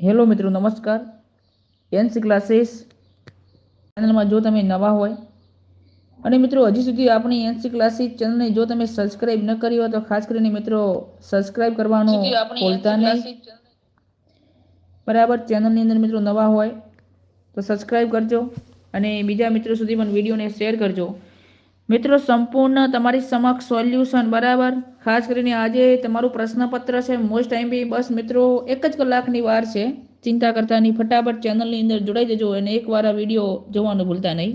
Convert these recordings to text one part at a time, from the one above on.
Hello મિત્રો નમસ્કાર. NC classes ચેનલમાં જો તમે નવા હોય અને મિત્રો હજી સુધી આપણી એનસી ક્લાસીસ ચેનલને જો તમે સબસ્ક્રાઇબ ન કરી હોય તો ખાસ કરીને મિત્રો સબસ્ક્રાઇબ કરવાનું ભૂલતા નહીં. બરાબર ચેનલની અંદર મિત્રો નવા હોય તો સબસ્ક્રાઇબ કરજો અને બીજા મિત્રો સુધી પણ વિડીયોને શેર કરજો. મિત્રો, સંપૂર્ણ તમારી સમક્ષ સોલ્યુશન બરાબર? ખાસ કરીને આજે તમારું પ્રશ્નપત્ર છે મોસ્ટ ટાઈમ બી બસ મિત્રો, એક જ કલાકની વાર છે. ચિંતા કરતા નહીં ફટાફટ ચેનલની અંદર જોડાઈ જજો અને એકવાર આ વીડિયો જોવાનું ભૂલતા નહીં.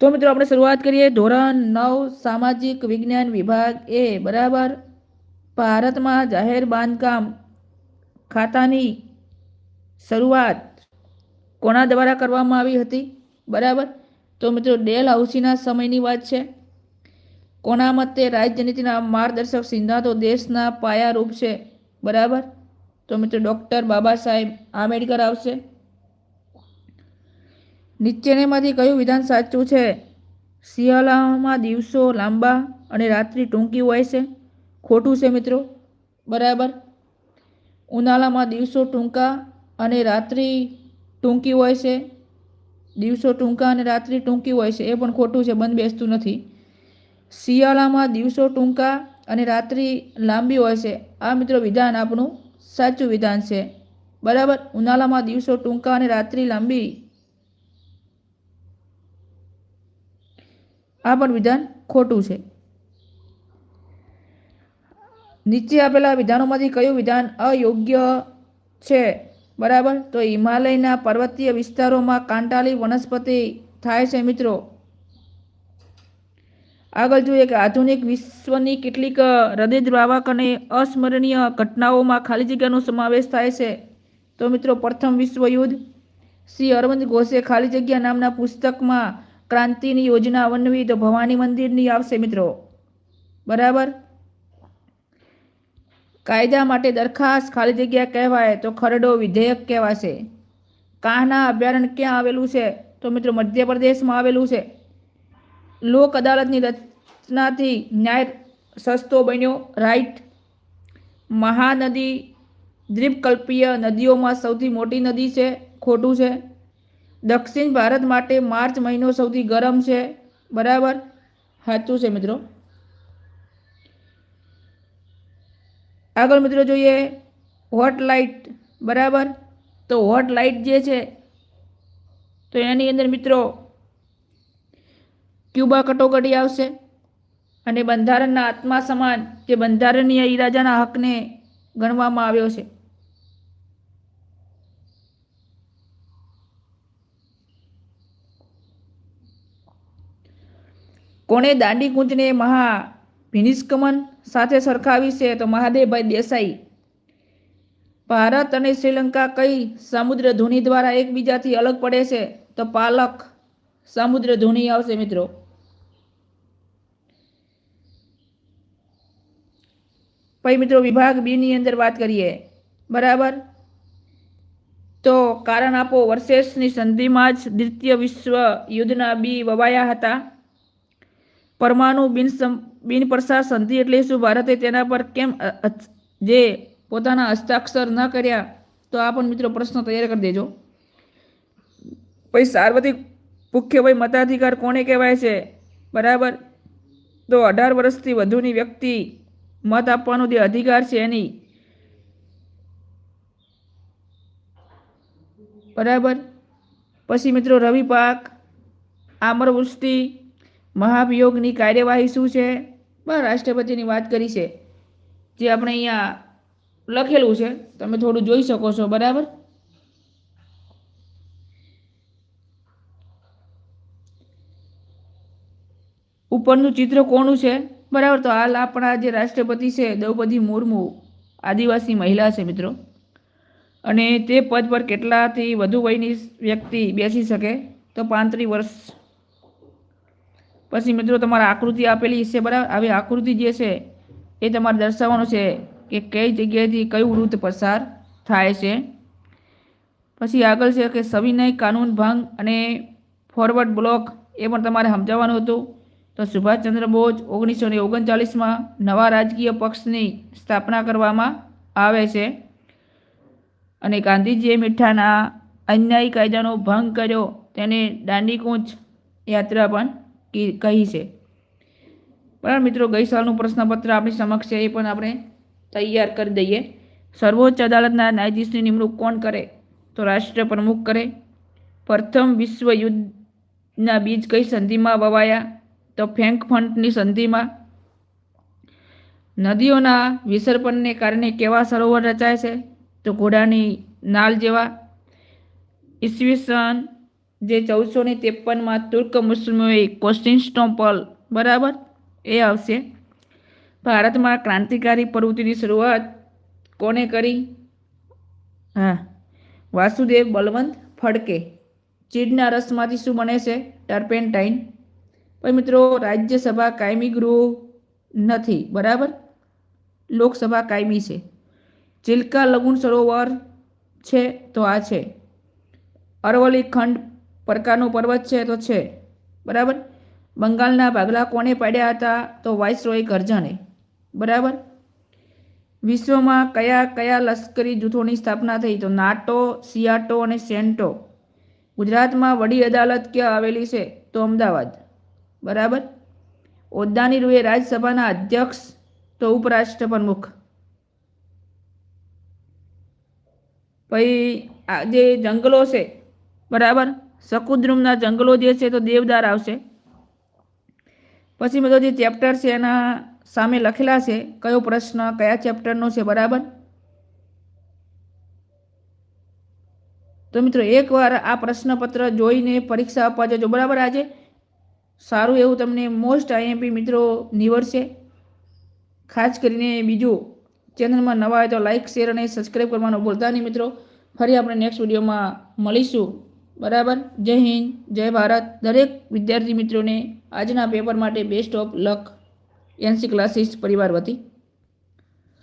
તો મિત્રો, આપણે શરૂઆત કરીએ. ધોરણ નવ, સામાજિક વિજ્ઞાન વિભાગ એ, બરાબર? ભારતમાં જાહેર બાંધકામ ખાતાની શરૂઆત કોના દ્વારા કરવામાં આવી હતી? બરાબર? તો મિત્રો, ડેલ હાઉસીના સમયની વાત છે. કોના મતે રાજનીતિના માર્ગદર્શક સિદ્ધાંતો દેશના પાયારૂપ છે? બરાબર? તો મિત્રો, ડૉક્ટર બાબા સાહેબ આંબેડકર આવશે. નીચેનેમાંથી કયું વિધાન સાચું છે? શિયાળામાં દિવસો લાંબા અને રાત્રિ ટૂંકી હોય છે. ખોટું છે મિત્રો. બરાબર? ઉનાળામાં દિવસો ટૂંકા અને રાત્રિ ટૂંકી હોય છે. દિવસો ટૂંકા અને રાત્રિ ટૂંકી હોય છે, એ પણ ખોટું છે, બંધ બેસતું નથી. શિયાળામાં દિવસો ટૂંકા અને રાત્રિ લાંબી હોય છે. આ મિત્રો વિધાન આપણું સાચું વિધાન છે. બરાબર? ઉનાળામાં દિવસો ટૂંકા અને રાત્રિ લાંબી. આ પણ વિધાન ખોટું છે. નીચે આપેલા વિધાનોમાંથી કયું વિધાન અયોગ્ય છે? બરાબર? તો હિમાલયના પર્વતીય વિસ્તારોમાં કાંટાળી વનસ્પતિ થાય છે મિત્રો. આગળ જોઈએ કે આધુનિક વિશ્વની કેટલીક હૃદયદ્રાવક અને અસ્મરણીય ઘટનાઓમાં ખાલી જગ્યાનો સમાવેશ થાય છે. તો મિત્રો, પ્રથમ વિશ્વયુદ્ધ. શ્રી અરવિંદ ઘોષે ખાલી જગ્યા નામના પુસ્તકમાં ક્રાંતિની યોજના વનવી તો ભવાની મંદિરની આવશે મિત્રો. બરાબર? કાયદા માટે દરખાસ્ત ખાલી જગ્યા કહેવાય તો ખરડો વિધેયક કહેવાશે. કાહના અભયારણ્ય ક્યાં આવેલું છે? તો મિત્રો મધ્યપ્રદેશમાં આવેલું છે. લોક અદાલતની રચનાથી ન્યાય સસ્તો બન્યો, રાઈટ. મહાનદી દ્વીપકલ્પીય નદીઓમાં સૌથી મોટી નદી છે, ખોટું છે. દક્ષિણ ભારત માટે માર્ચ મહિનો સૌથી ગરમ છે, બરાબર? સાચું છે મિત્રો. આગળ મિત્રો જોઈએ હોટ લાઇટ બરાબર? તો હોટ લાઇટ જે છે, તો એની અંદર મિત્રો ક્યુબા કટોકટી આવશે અને બંધારણના આત્મા સમાન જે બંધારણીય ઈરાજાના હકને ગણવામાં આવ્યો છે. કોણે દાંડી કૂંચને મહા ભિનિષ્કમન સાથે સરખાવી છે તો મહાદેવભાઈ દેસાઈ. ભારત અને શ્રીલંકા કઈ સમુદ્ર ધૂની દ્વારા એકબીજાથી અલગ પડે છે તો પાલક સમુદ્ર ધૂની આવશે મિત્રો. પછી મિત્રો વિભાગ બી ની અંદર વાત કરીએ. બરાબર? તો કારણ આપો વર્સેસની સંધિમાં જ દ્વિતીય વિશ્વ યુદ્ધના બી વવાયા હતા. પરમાણુ બિન બિન પ્રસાર સંધિ એટલે શું? ભારતે તેના પર કેમ જે પોતાના હસ્તાક્ષર ન કર્યા? તો આ પણ મિત્રો પ્રશ્ન તૈયાર કરી દેજો. પછી સાર્વત્રિક મુખ્યભાઈ મતાધિકાર કોને કહેવાય છે? બરાબર? તો અઢાર વર્ષથી વધુની વ્યક્તિ મત આપવાનો જે અધિકાર છે એની. બરાબર? પછી મિત્રો રવિ પાક, આમ્રવૃષ્ટિ મહાભિયોગની કાર્યવાહી શું છે? બસ રાષ્ટ્રપતિની વાત કરી છે. જે આપણે અહીંયા લખેલું છે. તમે થોડું જોઈ શકો છો, બરાબર? ઉપરનું ચિત્ર કોનું છે? બરાબર, તો હાલ આપણા જે રાષ્ટ્રપતિ છે, દ્રૌપદી મુર્મુ, આદિવાસી મહિલા છે મિત્રો. અને તે પદ પર કેટલાથી વધુ વયની વ્યક્તિ બેસી શકે? તો પાંત્રીસ વર્ષ પછી મિત્રો તમારે આકૃતિ આપેલી છે બરાબર? આવી આકૃતિ જે છે, એ તમારે દર્શાવવાનું છે કે કઈ જગ્યાએથી કયું વૃત્ત પસાર થાય છે. પછી આગળ છે કે સવિનય કાનૂન ભંગ અને ફોરવર્ડ બ્લોક એ પણ તમારે સમજાવવાનું હતું. તો સુભાષચંદ્ર બોઝ ઓગણીસો ને ઓગણચાલીસમાં નવા રાજકીય પક્ષની સ્થાપના કરવામાં આવે છે. અને ગાંધીજીએ મીઠાના અન્યાયી કાયદાનો ભંગ કર્યો, તેને દાંડીકૂંચ યાત્રા પણ કહી છે. બરાબર મિત્રો, ગઈ સાલનું પ્રશ્નપત્ર આપણી સમક્ષ છે, એ પણ આપણે તૈયાર કરી દઈએ. સર્વોચ્ચ અદાલતના ન્યાયાધીશની નિમણૂક કોણ કરે? તો રાષ્ટ્ર પ્રમુખ કરે. પ્રથમ વિશ્વ યુદ્ધના બીજ કઈ સંધિમાં વવાયા? તો ફ્રેન્કફર્ટની સંધિમાં. નદીઓના વિસર્પણને કારણે કેવા સરોવર રચાય છે? તો ઘોડાની નાલ જેવા. ઈસવીસન જે ચૌદસો ને ત્રેપનમાં તુર્ક મુસ્લિમોએ કોન્સ્ટિન્સ્ટોપલ બરાબર? એ આવશે. ભારતમાં ક્રાંતિકારી પ્રવૃત્તિની શરૂઆત કોને કરી? હા, વાસુદેવ બલવંત ફડકે. ચીડના રસમાંથી શું બને છે? ટર્પેન્ટાઇન. પણ મિત્રો, રાજ્યસભા કાયમી ગૃહ નથી, બરાબર? લોકસભા કાયમી છે. ચિલ્કા લગુન સરોવર છે, તો આ છે. અરવલ્લી ખંડ પ્રકારનો પર્વત છે તો છે. બરાબર? બંગાળના ભાગલા કોને પાડ્યા હતા તો વાઇસરોય કરજાને બરાબર? વિશ્વમાં કયા કયા લશ્કરી જૂથોની સ્થાપના થઈ? તો નાટો, સિયાટો અને સેન્ટો. ગુજરાતમાં વડી અદાલત ક્યાં આવેલી છે? તો અમદાવાદ. બરાબર? ઓદ્દાની રૂએ રાજ્યસભાના અધ્યક્ષ, તો ઉપરાષ્ટ્ર પ્રમુખ પછી આ જે જંગલો છે, બરાબર? શકુદ્રુમના જંગલો જે છે તો દેવદાર આવશે. પછી બધો જે ચેપ્ટર છે એના સામે લખેલા છે, કયો પ્રશ્ન, કયા ચેપ્ટરનો છે બરાબર? તો મિત્રો એકવાર આ પ્રશ્નપત્ર જોઈને પરીક્ષા આપવા જજો, બરાબર આજે? સારું એવું તમને મોસ્ટ આઈએમપી મિત્રો નિવડશે. ખાસ કરીને બીજું ચેનલમાં નવા હોય તો લાઇક શેર અને સબસ્ક્રાઈબ કરવાનું ભૂલતા નહીં મિત્રો. ફરી આપણે નેક્સ્ટ વિડીયોમાં મળીશું. બરાબર? જય હિન્દ, જય ભારત. દરેક વિદ્યાર્થી મિત્રોને આજના પેપર માટે best of luck NC classes પરિવાર વતી.